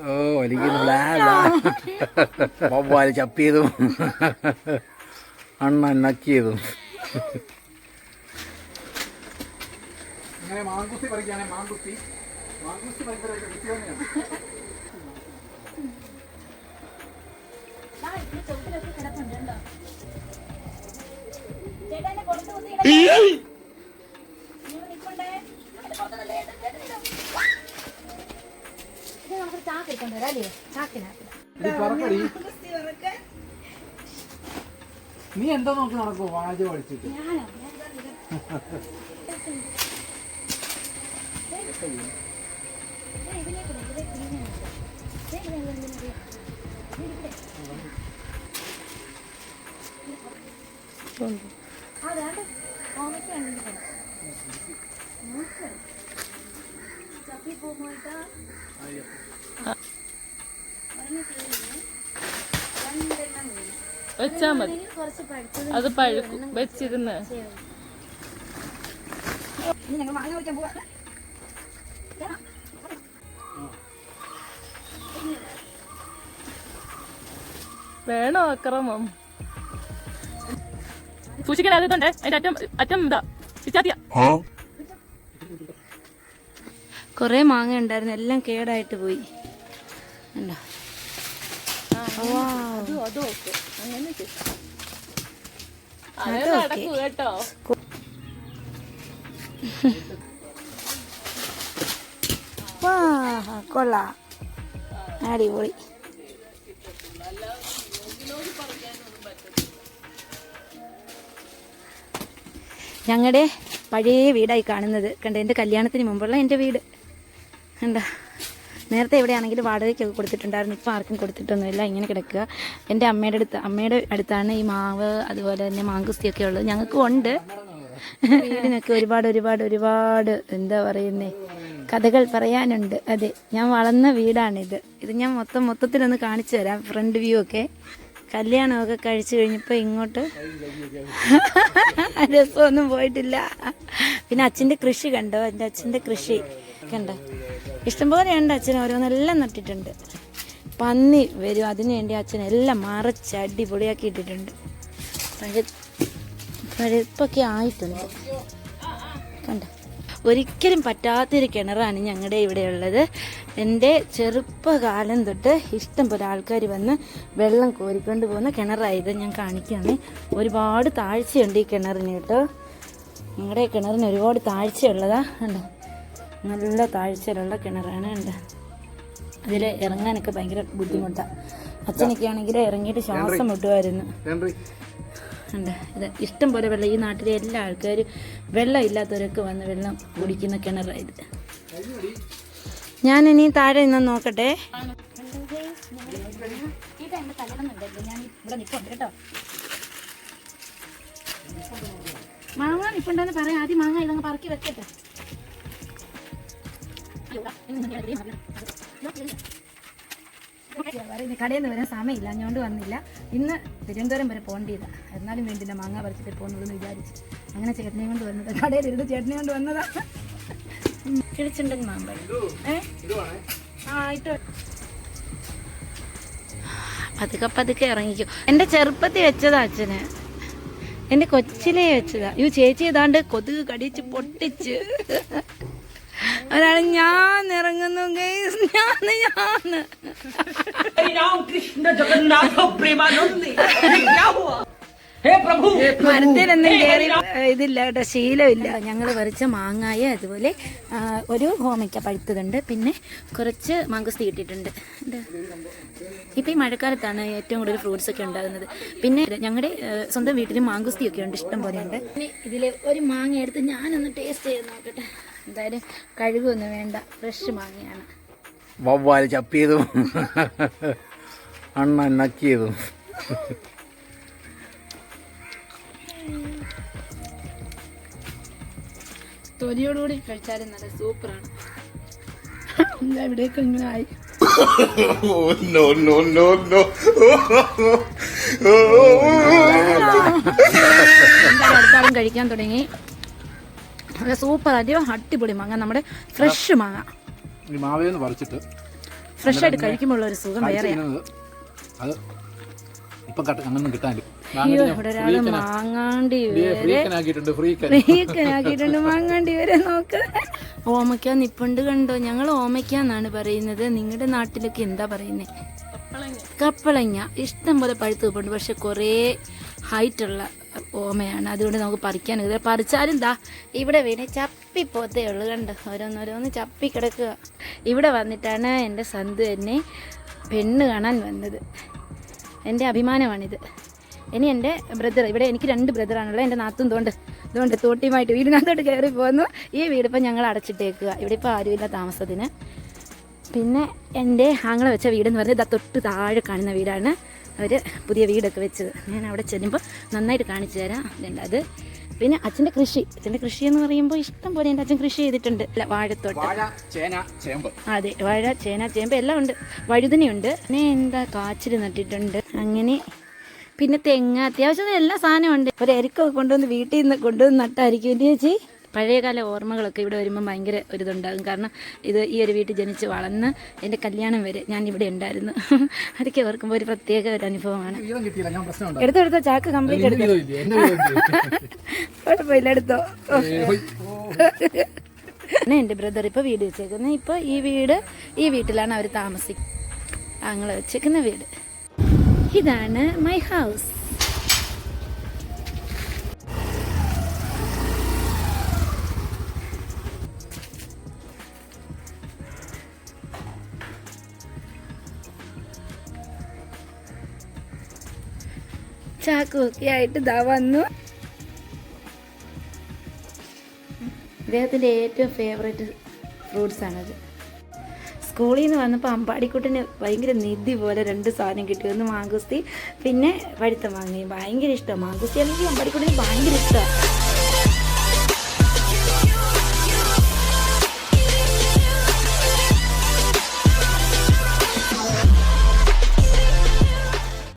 ഓ വലിക്കുന്നില്ല വവ്വാൽ ചപ്പിയതും. അണ്ണൻ നക്കിയതും. മാങ്കുസ്തി മാങ്കുസ്തി മാങ്കുസ്തി ഭയങ്കര വ്യത്യാസമാണ് ഇത് പറക്കടി നീ എന്താ നോക്കി നടക്കോ വാജ പഠിച്ചിട്ട് വെച്ചാ മതി. അത് പഴുക്കും. വെച്ചിരുന്ന്. വേണോ അക്രമം? സൂക്ഷിക്കണേ അതിട്ടുണ്ട് അതിന്റെ അറ്റം അറ്റം എന്താ കൊറേ കുറേ മാങ്ങ ഉണ്ടായിരുന്നു. എല്ലാം കേടായിട്ട് പോയി. ഉണ്ടോ? കേട്ടോ. കൊള്ളാം. അടിപൊളി. ഞങ്ങളുടെ പഴയ വീടായി കാണുന്നത്. കണ്ട എന്റെ കല്യാണത്തിന് മുമ്പുള്ള എന്റെ വീട്. കണ്ട? നേരത്തെ എവിടെയാണെങ്കിൽ വാടകയ്ക്കൊക്കെ കൊടുത്തിട്ടുണ്ടായിരുന്നു. ഇപ്പോൾ ആർക്കും കൊടുത്തിട്ടൊന്നുമില്ല. ഇങ്ങനെ കിടക്കുക. എന്റെ അമ്മയുടെ അടുത്ത് അമ്മയുടെ അടുത്താണ് ഈ മാവ് അതുപോലെ തന്നെ മാങ്കുസ്തിയൊക്കെ ഉള്ളത്. ഞങ്ങൾക്കും ഉണ്ട്. വീടിനൊക്കെ ഒരുപാട് ഒരുപാട് ഒരുപാട് എന്താ പറയുന്നേ കഥകൾ പറയാനുണ്ട്. അതെ ഞാൻ വളർന്ന വീടാണിത്. ഇത് ഞാൻ മൊത്തം മൊത്തത്തിലൊന്ന് കാണിച്ചു തരാം. ഫ്രണ്ട് വ്യൂ ഒക്കെ. കല്യാണമൊക്കെ കഴിച്ചു കഴിഞ്ഞപ്പോൾ ഇങ്ങോട്ട് രസമൊന്നും പോയിട്ടില്ല. പിന്നെ അച്ഛന്റെ കൃഷി കണ്ടോ? എന്റെ അച്ഛന്റെ കൃഷി കണ്ടോ? ഇഷ്ടംപോലെ ഉണ്ട് അച്ഛൻ ഓരോന്നെല്ലാം നട്ടിട്ടുണ്ട് പന്നി വരും അതിന് വേണ്ടി അച്ഛൻ എല്ലാം മറച്ച് അടിപൊളിയാക്കി ഇട്ടിട്ടുണ്ട്. പഴ- പഴുപ്പൊക്കെ ആയിട്ടുണ്ട്. കണ്ട? ഒരിക്കലും പറ്റാത്തൊരു കിണറാണ് ഞങ്ങളുടെ ഇവിടെ ഉള്ളത്. എന്റെ ചെറുപ്പകാലം തൊട്ട് ഇഷ്ടം പോലെ ആൾക്കാർ വന്ന് വെള്ളം കോരിക്കൊണ്ട് പോകുന്ന കിണറായത് ഞാൻ കാണിക്കുകയാണ് ഒരുപാട് താഴ്ചയുണ്ട് ഈ കിണറിന് കേട്ടോ. ഞങ്ങളുടെ കിണറിന് ഒരുപാട് താഴ്ചയുള്ളതാ കണ്ടോ? നല്ല താഴ്ചയിലുള്ള കിണറാണ് ഉണ്ട് അതിൽ ഇറങ്ങാനൊക്കെ ഭയങ്കര ബുദ്ധിമുട്ടാണ് അച്ഛനൊക്കെ ആണെങ്കിൽ ഇറങ്ങിയിട്ട് ശ്വാസം വിട്ടുമായിരുന്നു ഉണ്ട്. ഇത് ഇഷ്ടം പോലെ വെള്ളം. ഈ നാട്ടിലെ എല്ലാ ആൾക്കാരും വെള്ളം ഇല്ലാത്തവരൊക്കെ വന്ന് വെള്ളം കുടിക്കുന്ന കിണറായത് ഞാൻ ഇനി താഴെ നിന്ന് നോക്കട്ടെ. മാങ്ങ നിപ്പുണ്ടെന്ന് പറയാം. ആദ്യം മാങ്ങ ഇതങ്ങ് പറക്കി വെക്കട്ടെ. കടയിൽ നിന്ന് വരാൻ സമയമില്ല. ഞാണ്ട് വന്നില്ല. ഇന്ന് തിരുവനന്തപുരം വരെ പോകേണ്ടതാ എന്നാലും വേണ്ടില്ല മാങ്ങ പറിച്ചിട്ട് പോകുന്നുള്ളൂ എന്ന് വിചാരിച്ചു. അങ്ങനെ ചേട്ടനെ കൊണ്ട് വന്നത്. കടയിൽ ഇരുന്ന് ചേട്ടനെ കൊണ്ട് വന്നതാ. കിളിച്ചുണ്ടൻ മാമ്പഴം ഏ? ആ ആയിട്ടോ പതുക്കെ പതുക്കെ ഇറങ്ങിക്കും. എന്റെ ചെറുപ്പത്തിൽ വെച്ചതാ അച്ഛന്. എന്റെ കൊച്ചിലേ വെച്ചതാ. ഈ ചേച്ചി ഏതാണ്ട് കൊതുക് കടിച്ച് പൊട്ടിച്ച്. ഒരാൾ ഞാൻ ഇറങ്ങുന്നു ഗൈസ് ഞാൻ ഞാൻ. രാം കൃഷ്ണ ജഗന്നാഥ പ്രേമാനന്ദി മരത്തിലൊന്നും കയറി ഇതില്ല കേട്ടോ. ശീലമില്ല. ഞങ്ങൾ വരച്ച മാങ്ങായ അതുപോലെ ഒരു ഹോമിക്ക പഴുത്തതുണ്ട്. പിന്നെ കുറച്ച് മാങ്കസ് കിട്ടിയിട്ടുണ്ട്. ഇപ്പം ഈ മഴക്കാലത്താണ് ഏറ്റവും കൂടുതൽ ഫ്രൂട്ട്സ് ഒക്കെ ഉണ്ടാകുന്നത്. പിന്നെ ഞങ്ങളുടെ സ്വന്തം വീട്ടിലും മാങ്കുസ്തി ഒക്കെ ഉണ്ട്. ഇഷ്ടം പോലെ ഉണ്ട്. ഇതിൽ ഒരു മാങ്ങ എടുത്ത് ഞാനൊന്ന് ടേസ്റ്റ് ചെയ്ത് നോക്കട്ടെ. എന്തായാലും കഴുകൊന്നും വേണ്ട. ഫ്രഷ് മാങ്ങയാണ്. വവ്വാൽ ചപ്പിയതും അണ്ണ നക്കിയതും. തൊലിയോടുകൂടി കഴിച്ചാലും നല്ല സൂപ്പറാണ്. എവിടെയൊക്കെ ഇങ്ങനെ ആയി? No no no no! അടുത്താളും കഴിക്കാൻ തുടങ്ങി. നല്ല സൂപ്പർ അധികം അടിപൊളി മാങ്ങ. നമ്മുടെ ഫ്രഷ് മാങ്ങ. ഈ മാവേന്ന് പറിച്ചിട്ട് ഫ്രഷ് ആയിട്ട് കഴിക്കുമ്പോൾ ഒരു സുഖം വേറെ അത് ഇപ്പം അങ്ങനൊന്നും കിട്ടാനില്ല. അയ്യോ ഇവിടെ ഒരാൾ മാങ്ങാണ്ടി വരെ ഫ്രീക്കനാക്കിയിട്ടുണ്ട് മാങ്ങാണ്ടി വരെ നോക്ക്. ഓമയ്ക്ക നിപ്പുണ്ട് കണ്ടോ? ഞങ്ങൾ ഓമയ്ക്ക എന്നാണ് പറയുന്നത്. നിങ്ങളുടെ നാട്ടിലൊക്കെ എന്താ പറയുന്നത് കപ്പളങ്ങ. ഇഷ്ടം പോലെ പഴുത്ത് നിൽപ്പുണ്ട് പക്ഷെ കുറേ ഹൈറ്റുള്ള ഓമയാണ്. അതുകൊണ്ട് നമുക്ക് പറിക്കാൻ ഇത് പറിച്ചാലും ദാ ഇവിടെ വീണ് ചപ്പിപ്പോത്തേ ഉള്ളു കണ്ടോ? ഓരോന്നോരോന്ന് ചപ്പി കിടക്കുക ഇവിടെ വന്നിട്ടാണ് എന്റെ സന്ത് എന്നെ പെണ്ണ് കാണാൻ വന്നത്. എന്റെ അഭിമാനമാണിത്. ഇനി എന്റെ ബ്രദർ ഇവിടെ എനിക്ക് രണ്ട് ബ്രദറാണുള്ളത് എന്റെ നാത്തും തോണ്ട് ഇതുകൊണ്ട് തോട്ടിയുമായിട്ട് വീടിനകത്തോട്ട് കയറി പോകുന്നു. ഈ വീട് ഇപ്പം ഞങ്ങൾ അടച്ചിട്ടേക്കുക. ഇവിടെ ഇപ്പോൾ ആരുമില്ല താമസത്തിന്. പിന്നെ എന്റെ ആങ്ങളെ വെച്ച വീടെന്ന് പറഞ്ഞാൽ ഇതാ തൊട്ട് താഴെ കാണുന്ന വീടാണ്. അവർ പുതിയ വീടൊക്കെ വെച്ചത്. ഞാൻ അവിടെ ചെല്ലുമ്പോൾ നന്നായിട്ട് കാണിച്ചു തരാം. അത്. പിന്നെ അച്ഛന്റെ കൃഷി. അച്ഛന്റെ കൃഷി എന്ന് പറയുമ്പോൾ ഇഷ്ടം പോലെ എന്റെ അച്ഛൻ കൃഷി ചെയ്തിട്ടുണ്ട്. അല്ല വാഴത്തോട്ടം. അതെ വാഴ ചേന ചേമ്പ് എല്ലാം ഉണ്ട്. വഴുതനയുണ്ട്. പിന്നെ എന്താ കാച്ചിൽ നട്ടിട്ടുണ്ട്. അങ്ങനെ പിന്നെ തെങ്ങ് അത്യാവശ്യം എല്ലാ സാധനവും ഉണ്ട്. ഒരു എരിക്കൊക്കെ കൊണ്ടുവന്ന് വീട്ടിൽ നിന്ന് കൊണ്ടുവന്ന് നട്ടായിരിക്കും എന്റെ ചേച്ചി? പഴയകാല ഓർമ്മകളൊക്കെ ഇവിടെ വരുമ്പോൾ ഭയങ്കര ഒരിതുണ്ടാകും. കാരണം ഇത് ഈ ഒരു വീട്ടിൽ ജനിച്ച് വളർന്ന് എന്റെ കല്യാണം വരെ ഞാൻ ഇവിടെ ഉണ്ടായിരുന്നു. അതൊക്കെ ഓർക്കുമ്പോൾ ഒരു പ്രത്യേക ഒരു അനുഭവമാണ്. എടുത്തെടുത്ത കിട്ടിയില്ല. ഞാൻ പ്രശ്നമുണ്ട്. എടുത്തോ എടുത്തോ ചാക്ക് കംപ്ലീറ്റ് എടുത്തോ? കുഴപ്പമില്ല എടുത്തോ. പിന്നെ എന്റെ ബ്രദർ ഇപ്പോൾ വീട് വെച്ചേക്കുന്നത് ഇപ്പോൾ ഈ വീട് ഈ വീട്ടിലാണ് അവർ താമസിക്കുന്നത് ഞങ്ങൾ വെച്ചേക്കുന്ന വീട്. ഇതാണ് മൈ ഹൗസ്. ചാക്കുമൊക്കെ ആയിട്ട് ഇതാ വന്നു. അദ്ദേഹത്തിന്റെ ഏറ്റവും ഫേവറേറ്റ് ഫ്രൂട്ട്സ് ആണത്. സ്കൂളിൽ നിന്ന് വന്നപ്പോൾ അമ്പാടിക്കുട്ടിന് ഭയങ്കര നിധി പോലെ രണ്ട് സാധനം കിട്ടി. ഒന്ന് മാങ്കുസ്തി പിന്നെ പഴുത്ത മാങ്ങയും ഭയങ്കര ഇഷ്ടമാണ് മാങ്കുസ്തി അല്ലെങ്കിൽ അമ്പാടിക്കുട്ടിന് ഭയങ്കര ഇഷ്ടമാണ്